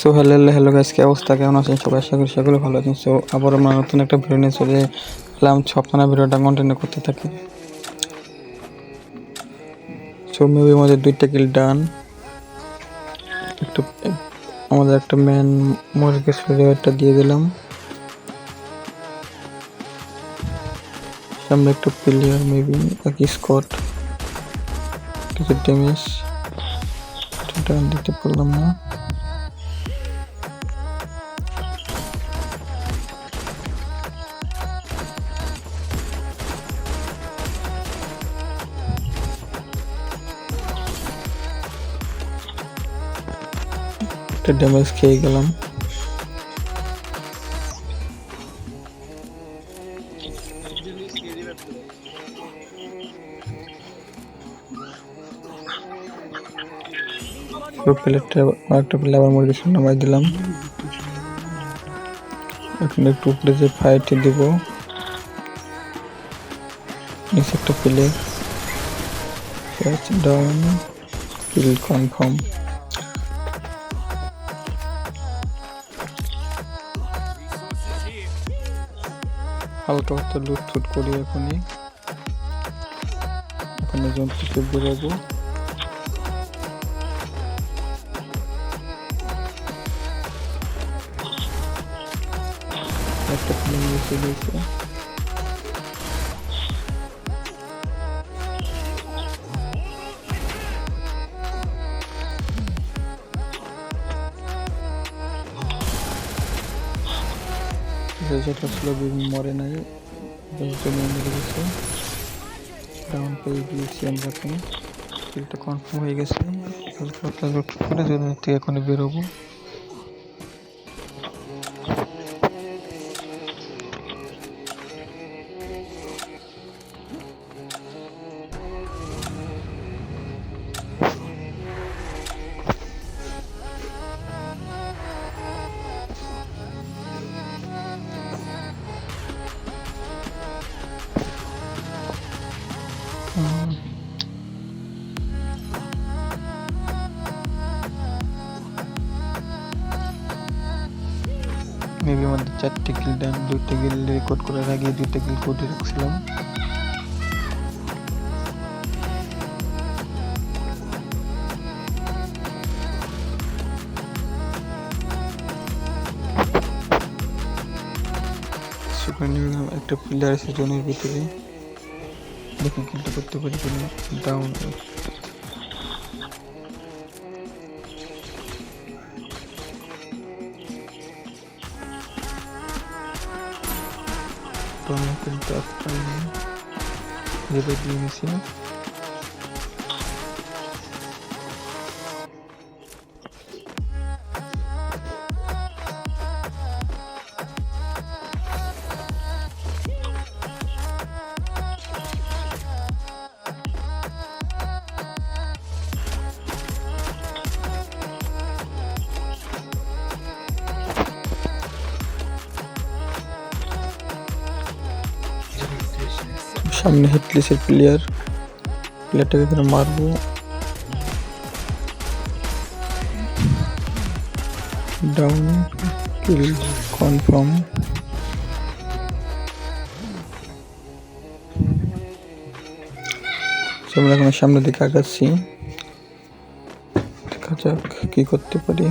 So hello hello guys কি অবস্থা? কেমন আছেন সবাই? আশা করি সকলে ভালো আছেন। সো আবার আমরা নতুন একটা ভিডিও নিয়ে চলে এলাম। ছপনা ভিডিওটা কন্টিনিউ করতে থাকি সো মুভির মধ্যে দুইটা কিল ডান একটু, আমাদের একটা ম্যান মরে গেছিল একটা দিয়ে দিলাম। সামনে একটু প্লেয়ার মেবি এক স্কট কিছু ড্যামেজ ডান দিতে পারলাম না। একটা ড্যামেজ খেয়ে গেলাম। একটা প্লেট আবার দিলাম। একটু যে ফাইটে নিচে একটা প্লেট ডাউন কনফার্ম হালকা হালকা লুট ফুট করি এখনই। এখানে জন্তুকে বেরোবো একটা ফিল্ম এসে গেছে যেটা ছিল মরে নাই গেছে ডাউন পেয়ে গিয়েছি আমরা এখন। কনফার্ম হয়ে গেছে। এখন বেরোবো? মেবি আমাদের চারটে কিল ডান দুইটা কিল রেকর্ড করার আগে দুইটা কিল কোডে রাখছিলাম। একটা প্লেয়ার আছে জোনের ভিতরে। দেখি কিলটা করতে পারি কিনা down Toma contacto de la iglesia. সামনে হেডলিসের প্লেয়ার প্লেয়ারটাকে এখানে মারবো। ডাউন কনফার্ম আমরা এখন সামনের দিকে আগাচ্ছি। দেখা যাক কি করতে পারি।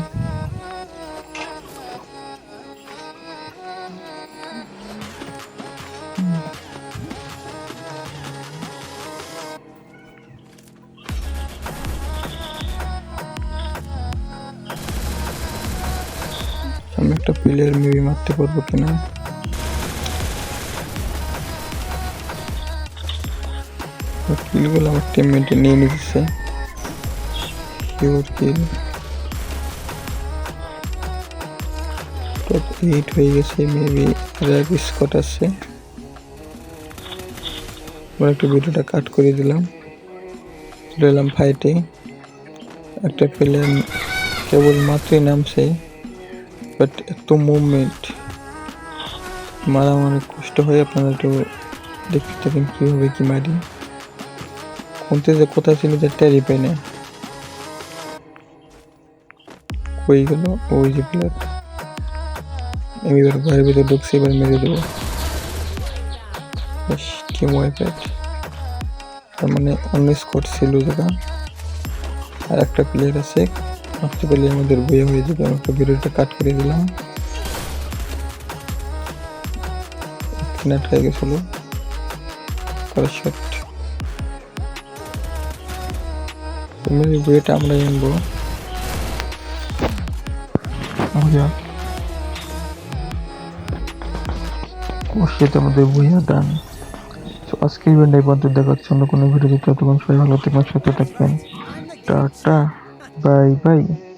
একটা প্লেয়ার মেবি মারতে পারব কিনা? কিলগুলো আমার টিমমেটে নিয়ে নিচ্ছে কিউর কিল টপ এইট হয়ে গেছে মেবি র্যাক স্কট আছে। আমরা একটু ভিডিওটা কাট করে দিলাম। চলে ফাইটে একটা প্লেয়ার কেবল মাত্রই নামছে। বাট এত মুভমেন্ট মারা অনেক কষ্ট হয় আপনারা একটু দেখতে থাকেন কীভাবে কি মারি? কোনতে যে কোথায় ছিল যে টেরি পাই না হয়ে গেল ওই যে প্লেয়ার আমি এবার ঘরের ভিতরে ঢুকছি, এবার মেরে দেবো। টিম ওয়াইপ্যাড তার মানে অন্য স্কোর ছিল যেটা। আর একটা প্লেয়ার আছে মারতে পারলে আমাদের বইয়ে হয়ে যাবে আমি একটা ভিডিওটা কাট করে দিলাম। নেট হয়ে গেছিল। পরে শট তুমি বইটা আমরা আনব। অবশ্যই তোমাদের বইয়া তো আজকে ইভেন্ট এই পর্যন্ত দেখাচ্ছে অন্য কোনো ভিডিও ততক্ষণ সবাই ভালো থাকবেন সাথে থাকবেন। টাটা। 拜拜。